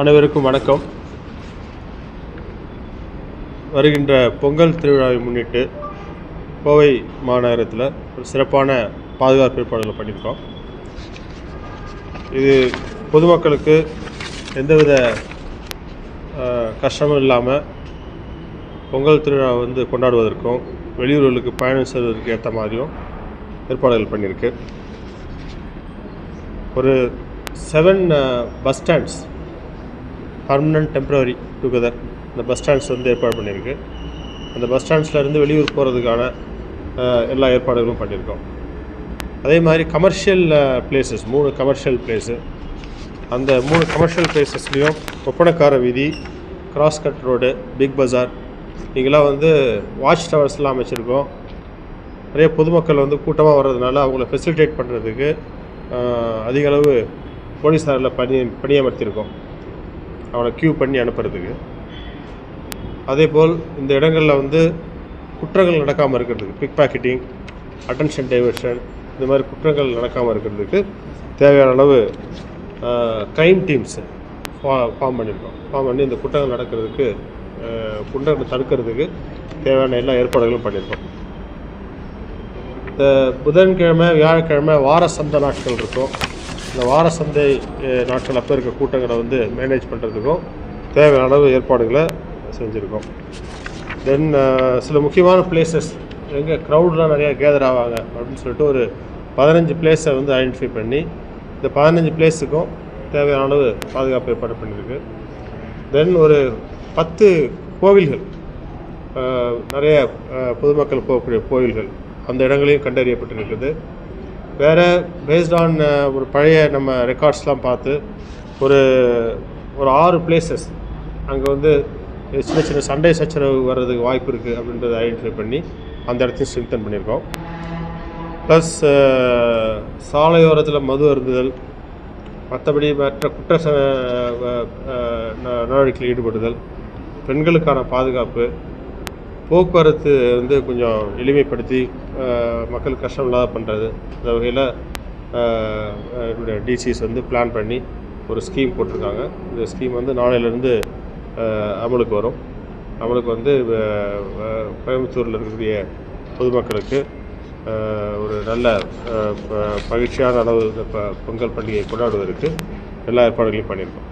அனைவருக்கும் வணக்கம். வருகின்ற பொங்கல் திருவிழாவை முன்னிட்டு கோவை மாநகரத்தில் ஒரு சிறப்பான பாதுகாப்பு ஏற்பாடுகளை பண்ணியிருக்கோம். இது பொதுமக்களுக்கு எந்தவித கஷ்டமும் இல்லாமல் பொங்கல் திருவிழா வந்து கொண்டாடுவதற்கும் வெளியூர்களுக்கு பயணம் செய்வதற்கு ஏற்ற மாதிரியும் ஏற்பாடுகள் பண்ணியிருக்கு. ஒரு seven bus stands permanent temporary together இந்த பஸ் ஸ்டாண்ட்ஸ் வந்து ஏற்பாடு பண்ணியிருக்கு. அந்த பஸ் ஸ்டாண்ட்ஸ்லேருந்து வெளியூர் போகிறதுக்கான எல்லா ஏற்பாடுகளும் பண்ணியிருக்கோம். அதே மாதிரி கமர்ஷியல் பிளேசஸ் மூணு கமர்ஷியல் பிளேஸு அந்த மூணு கமர்ஷியல் பிளேசஸ்லேயும் ஒப்பனக்கார வீதி cross cut road big bazaar இங்கெல்லாம் வந்து வாட்ச் டவர்ஸ்லாம் அமைச்சிருக்கோம். நிறைய பொதுமக்கள் வந்து கூட்டமாக வர்றதுனால அவங்கள ஃபெசிலிட்டேட் பண்ணுறதுக்கு அதிகளவு போலீஸாரில் பணி பணியமர்த்தியிருக்கோம். அவனை க்யூ பண்ணி அனுப்புறதுக்கு. அதேபோல் இந்த இடங்களில் வந்து குற்றங்கள் நடக்காமல் இருக்கிறதுக்கு பிக் பாக்கெட்டிங் அட்டென்ஷன் டைவர்ஷன் இந்த மாதிரி குற்றங்கள் நடக்காமல் இருக்கிறதுக்கு தேவையான அளவு க்ரைம் டீம்ஸ் ஃபார்ம் பண்ணியிருக்கோம் ஃபார்ம் பண்ணி இந்த குற்றங்கள் நடக்கிறதுக்கு அஹ், குற்றங்களை தடுக்கிறதுக்கு தேவையான எல்லா ஏற்பாடுகளும் பண்ணியிருக்கோம் இந்த புதன்கிழமை வியாழக்கிழமை வார சந்த நாட்கள் இருக்கும். இந்த வார சந்தை நாட்கள் அப்போ இருக்க கூட்டங்களை வந்து மேனேஜ் பண்ணுறதுக்கும் தேவையான அளவு ஏற்பாடுகளை செஞ்சுருக்கோம். தென் சில முக்கியமான பிளேசஸ் எங்கே க்ரௌட்லாம் நிறையா கேதர் ஆவாங்க அப்படின்னு சொல்லிட்டு ஒரு பதினஞ்சு பிளேஸை வந்து ஐடென்டிஃபை பண்ணி இந்த பதினஞ்சு பிளேஸுக்கும் தேவையான அளவு பாதுகாப்பு ஏற்பாடு பண்ணியிருக்கு. தென் ஒரு பத்து கோவில்கள் நிறைய பொதுமக்கள் போகக்கூடிய கோவில்கள் அந்த இடங்களையும் கண்டறியப்பட்டிருக்குது. வேறு பேஸ்ட் ஆன் ஒரு பழைய நம்ம ரெக்கார்ட்ஸ்லாம் பார்த்து ஒரு ஒரு ஆறு பிளேசஸ் அங்கே வந்து சின்ன சின்ன சண்டை சச்சரவு வர்றதுக்கு வாய்ப்பு இருக்குது அப்படின்றத ஐடென்டிஃபை பண்ணி அந்த இடத்தையும் ஸ்ட்ரெங்தன் பண்ணியிருக்கோம். ப்ளஸ் சாலையோரத்தில் மது அருந்துதல் மற்றபடி மற்ற குற்ற ச- ந- நடவடிக்கையில் ஈடுபடுதல் பெண்களுக்கான பாதுகாப்பு போக்குவரத்து வந்து கொஞ்சம் எளிமைப்படுத்தி மக்கள் கஷ்டம் இல்லாத பண்ணுறது அந்த வகையில் என்னுடைய டிசிஸ் வந்து பிளான் பண்ணி ஒரு ஸ்கீம் போட்டிருக்காங்க இந்த ஸ்கீம் வந்து நாளையிலேருந்து அமலுக்கு வரும் அமலுக்கு வந்து கோயம்புத்தூரில் இருக்கக்கூடிய பொதுமக்களுக்கு ஒரு நல்ல ப- மகிழ்ச்சியான அளவு இந்த ப- பொங்கல் பண்டிகையை கொண்டாடுவதற்கு எல்லா ஏற்பாடுகளையும் பண்ணியிருக்கோம்